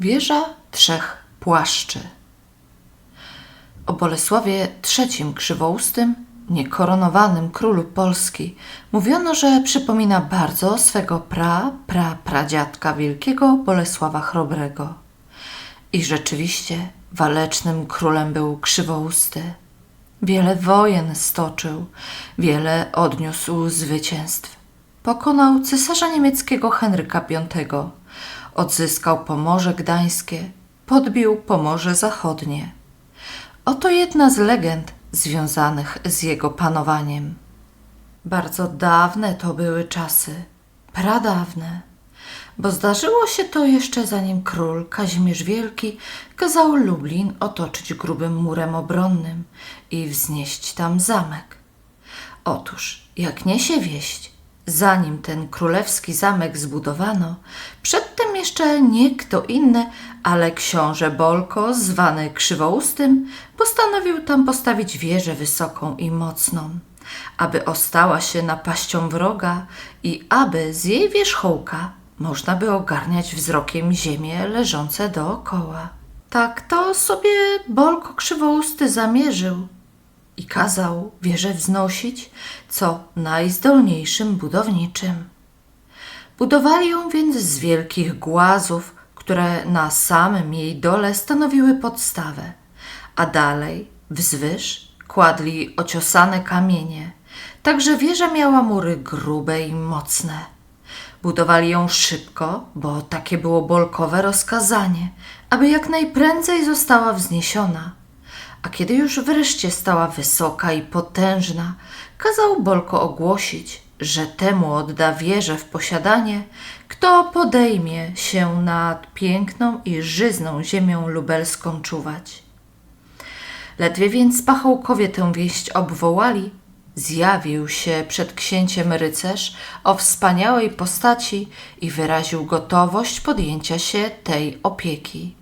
Wieża trzech płaszczy. O Bolesławie III Krzywoustym, niekoronowanym królu Polski, mówiono, że przypomina bardzo swego pra, pra, pradziadka wielkiego Bolesława Chrobrego. I rzeczywiście walecznym królem był Krzywousty. Wiele wojen stoczył, wiele odniósł zwycięstw. Pokonał cesarza niemieckiego Henryka V, odzyskał Pomorze Gdańskie, podbił Pomorze Zachodnie. Oto jedna z legend związanych z jego panowaniem. Bardzo dawne to były czasy, pradawne, bo zdarzyło się to jeszcze zanim król Kazimierz Wielki kazał Lublin otoczyć grubym murem obronnym i wznieść tam zamek. Otóż, jak niesie wieść, zanim ten królewski zamek zbudowano, przedtem jeszcze nie kto inny, ale książę Bolko, zwany Krzywoustym, postanowił tam postawić wieżę wysoką i mocną, aby ostała się napaścią wroga i aby z jej wierzchołka można by ogarniać wzrokiem ziemię leżące dookoła. Tak to sobie Bolko Krzywousty zamierzył i kazał wieżę wznosić, co najzdolniejszym budowniczym. Budowali ją więc z wielkich głazów, które na samym jej dole stanowiły podstawę, a dalej wzwyż kładli ociosane kamienie, tak że wieża miała mury grube i mocne. Budowali ją szybko, bo takie było bolkowe rozkazanie, aby jak najprędzej została wzniesiona. A kiedy już wreszcie stała wysoka i potężna, kazał Bolko ogłosić, że temu odda wieżę w posiadanie, kto podejmie się nad piękną i żyzną ziemią lubelską czuwać. Ledwie więc pachołkowie tę wieść obwołali, zjawił się przed księciem rycerz o wspaniałej postaci i wyraził gotowość podjęcia się tej opieki.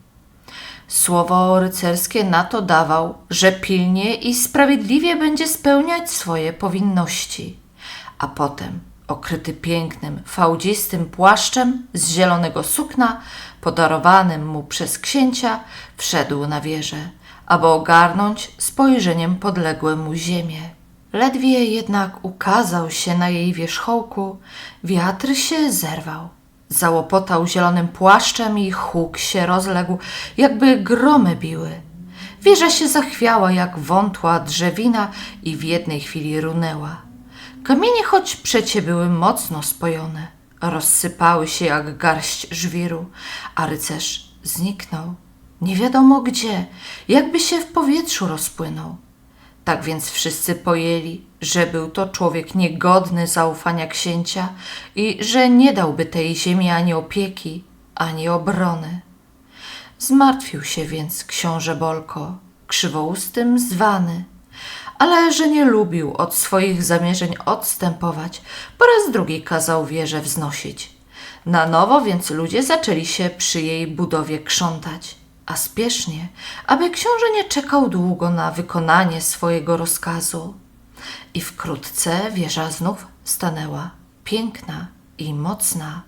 Słowo rycerskie na to dawał, że pilnie i sprawiedliwie będzie spełniać swoje powinności, a potem, okryty pięknym, fałdzistym płaszczem z zielonego sukna, podarowanym mu przez księcia, wszedł na wieżę, aby ogarnąć spojrzeniem podległe mu ziemię. Ledwie jednak ukazał się na jej wierzchołku, wiatr się zerwał. Załopotał zielonym płaszczem i huk się rozległ, jakby gromy biły. Wieża się zachwiała jak wątła drzewina i w jednej chwili runęła. Kamienie, choć przecie były mocno spojone, rozsypały się jak garść żwiru, a rycerz zniknął. Nie wiadomo gdzie, jakby się w powietrzu rozpłynął. Tak więc wszyscy pojęli, że był to człowiek niegodny zaufania księcia i że nie dałby tej ziemi ani opieki, ani obrony. Zmartwił się więc książę Bolko, krzywoustym zwany, ale że nie lubił od swoich zamierzeń odstępować, po raz drugi kazał wieżę wznosić. Na nowo więc ludzie zaczęli się przy jej budowie krzątać a spiesznie, aby książę nie czekał długo na wykonanie swojego rozkazu. I wkrótce wieża znów stanęła, piękna i mocna.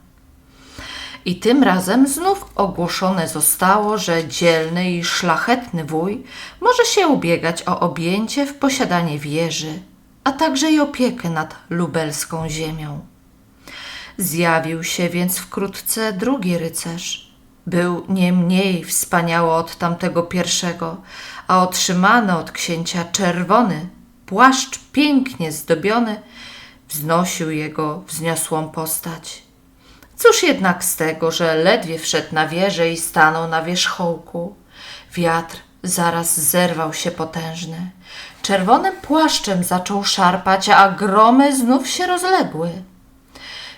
I tym razem znów ogłoszone zostało, że dzielny i szlachetny wuj może się ubiegać o objęcie w posiadanie wieży, a także i opiekę nad lubelską ziemią. Zjawił się więc wkrótce drugi rycerz – był nie mniej wspaniały od tamtego pierwszego, a otrzymany od księcia czerwony, płaszcz pięknie zdobiony, wznosił jego wzniosłą postać. Cóż jednak z tego, że ledwie wszedł na wieżę i stanął na wierzchołku. Wiatr zaraz zerwał się potężny. Czerwonym płaszczem zaczął szarpać, a gromy znów się rozległy.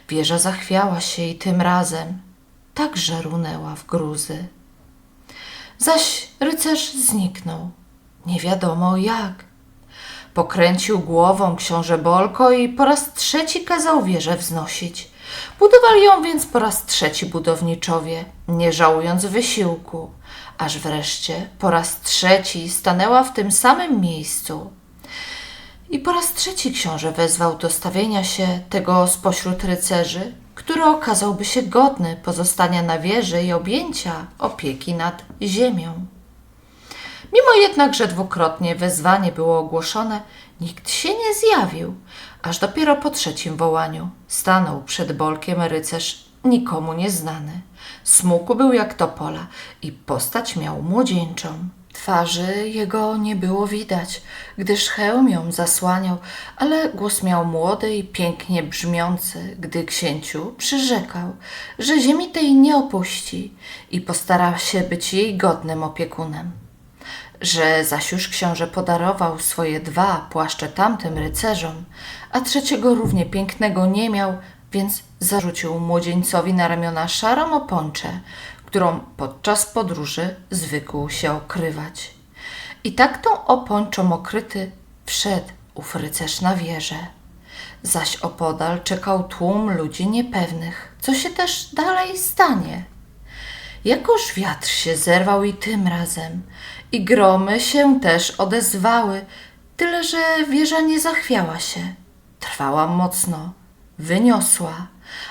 Wieża zachwiała się i tym razem także runęła w gruzy. Zaś rycerz zniknął, nie wiadomo jak. Pokręcił głową książę Bolko i po raz trzeci kazał wieżę wznosić. Budowali ją więc po raz trzeci budowniczowie, nie żałując wysiłku, aż wreszcie po raz trzeci stanęła w tym samym miejscu. I po raz trzeci książę wezwał do stawienia się tego spośród rycerzy, który okazałby się godny pozostania na wieży i objęcia opieki nad ziemią. Mimo jednak, że dwukrotnie wezwanie było ogłoszone, nikt się nie zjawił, aż dopiero po trzecim wołaniu stanął przed bolkiem rycerz nikomu nieznany. Smukł był jak topola i postać miał młodzieńczą. Twarzy jego nie było widać, gdyż hełm ją zasłaniał, ale głos miał młody i pięknie brzmiący, gdy księciu przyrzekał, że ziemi tej nie opuści i postara się być jej godnym opiekunem. Że zaś już książę podarował swoje dwa płaszcze tamtym rycerzom, a trzeciego równie pięknego nie miał, więc zarzucił młodzieńcowi na ramiona szarą opończę, którą podczas podróży zwykł się okrywać. I tak tą opończą okryty wszedł ów rycerz na wieżę. Zaś opodal czekał tłum ludzi niepewnych, co się też dalej stanie. Jakoż wiatr się zerwał i tym razem, i gromy się też odezwały, tyle że wieża nie zachwiała się. Trwała mocno, wyniosła,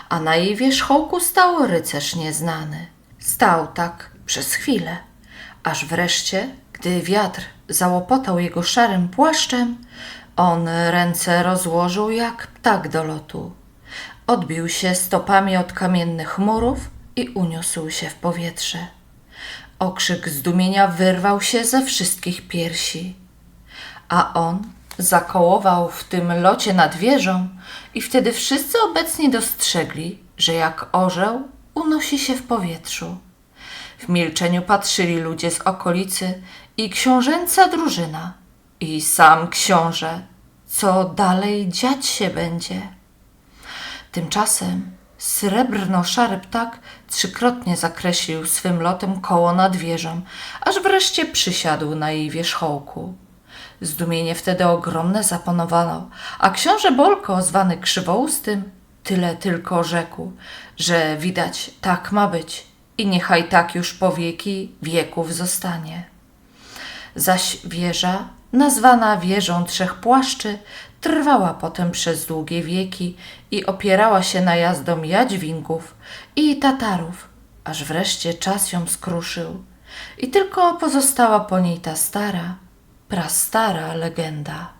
a na jej wierzchołku stał rycerz nieznany. Stał tak przez chwilę, aż wreszcie, gdy wiatr załopotał jego szarym płaszczem, on ręce rozłożył jak ptak do lotu. Odbił się stopami od kamiennych murów i uniósł się w powietrze. Okrzyk zdumienia wyrwał się ze wszystkich piersi, a on zakołował w tym locie nad wieżą i wtedy wszyscy obecni dostrzegli, że jak orzeł unosi się w powietrzu. W milczeniu patrzyli ludzie z okolicy i książęca drużyna i sam książę, co dalej dziać się będzie. Tymczasem srebrno-szary ptak trzykrotnie zakreślił swym lotem koło nad wieżą, aż wreszcie przysiadł na jej wierzchołku. Zdumienie wtedy ogromne zapanowało, a książę Bolko, zwany krzywoustym, tyle tylko rzekł, że widać tak ma być i niechaj tak już po wieki wieków zostanie. Zaś wieża, nazwana wieżą trzech płaszczy, trwała potem przez długie wieki i opierała się najazdom Jadźwingów i Tatarów, aż wreszcie czas ją skruszył i tylko pozostała po niej ta stara, prastara legenda.